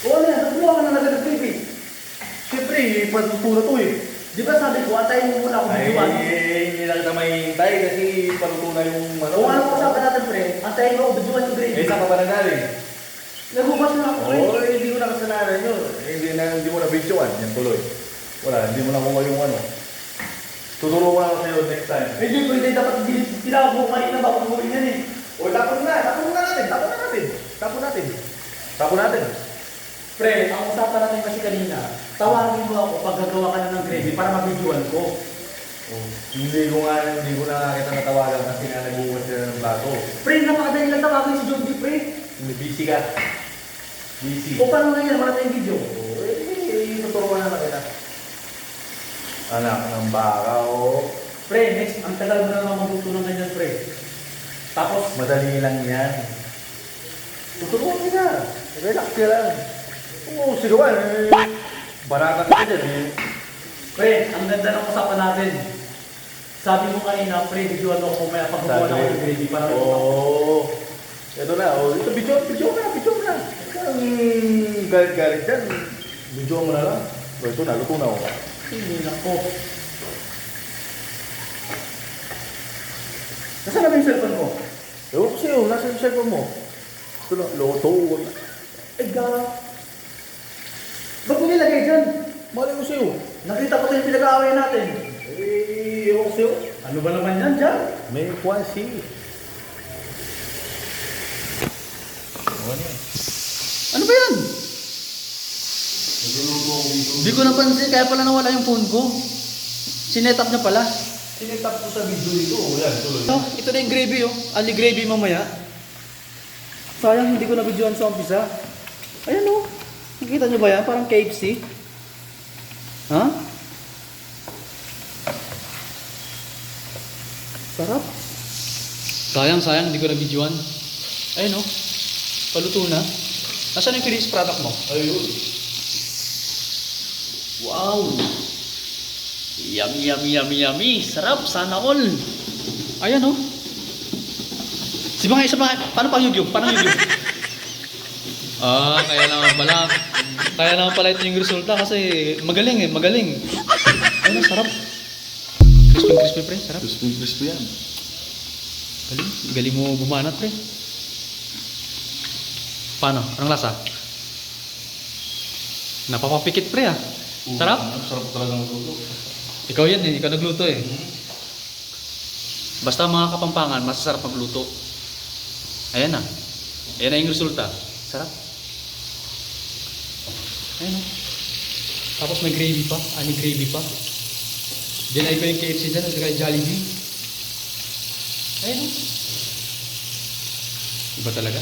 O ano yan, nagbuha ka na nagdag baby. Siyempre, patutunan to eh. Di ba sabi ko, antayin mo muna ako Ay, videoan. hindi na kita mahihintay kasi patutunan yung ano. Kung ano usapan natin, pre, antayin mo ako videoan yung gravy. Eh, saan ka ba nagaling? Nagugas na ako, pre. Oo, eh, hindi ko na kasalanan yun. Eh, Hindi na, hindi mo na videoan. Yan tuloy. Wala, hindi mo na kuha yung ano. Tuturo ko lang sa'yo next time. Medyo ko hindi dapat tinawag mo kanina bago gawin yan eh. O, tapon na. Tapon na natin. Tapon na natin. Tapon natin. Tapon natin. Pre, ang usapan natin kasi kanina, tawagin mo ako pag gagawa ka na ng gravy para mabidyoan ko. Oh, hindi ko nga, hindi ko na kita natawagan kasi nga nag-uwas sila ng bago. Pre, napakadali lang tawagin si John D, pre. Hindi, busy ka. Busy. O paano nga yan, wala tayong video. Oh, eh, tuturuan na kita. Anak ng baka, oh. Pre, next, ang tagal mo na naman matuto ng ganyan, pre. Tapos, Madali lang yan. Tuturuan kita. Relax ka lang. Oo, sigawan. Eh, barata ka dyan eh. pre, ang ganda ng usapan natin. Sabi mo kanina, pre, mo ako mamaya pag gumawa na ako ng gravy para Oo. Oh, ito na. Oh, ito, video, video na, video na. Kang galit-galit dyan. Video mo na lang. Oh, ito na, luto na ako. Hindi na po. Nasaan na ba yung cellphone mo? Ewan ko sa'yo, nasa yung cellphone mo? Ito na, loto. Eh, ga. Nilagay dyan? Mali ko sa'yo. Nakita ko ito yung pinag-aaway natin. Eh, ewan ko sa'yo. Ano ba naman yan dyan? May kwansi. Ano yan? Ano ba yan? Hindi ko napansin, kaya pala nawala yung phone ko. Sinet up niya pala. Sinitap ko sa video dito. O yan, tuloy. Ito, ito na yung gravy oh. Ali gravy mamaya. Sayang hindi ko na-videoan sa umpisa. Ayan oh. Nakita niyo ba yan? Parang KFC. Ha? Sarap. Sayang, sayang, hindi ko na-videoan. Ayun oh. Paluto na. Nasaan yung finished product mo? Ayun. Wow! Yummy, yummy, yummy, yummy. Sarap. Sana all. Ayan, oh. Si mga isa mga, paano pang YouTube? Paano YouTube? Ah, kaya naman pala. Kaya naman pala ito yung resulta kasi magaling eh, magaling. Ayun, sarap. Crispy, crispy, pre. Sarap. Crispy, crispy yan. Galing. Galing mo bumanat, pre. Paano? Anong lasa? Napapapikit, pre, ah. Sarap. Sarap talaga ng tulo. Ikaw yan eh, ikaw nagluto eh. Basta mga kapampangan, masasarap magluto. Ayan na. Ayan na yung resulta. Sarap. Ayan na. Tapos may gravy pa. Ah, may gravy pa. Dinay ko yung KFC dyan at saka Jollibee. Ayan na. Iba talaga.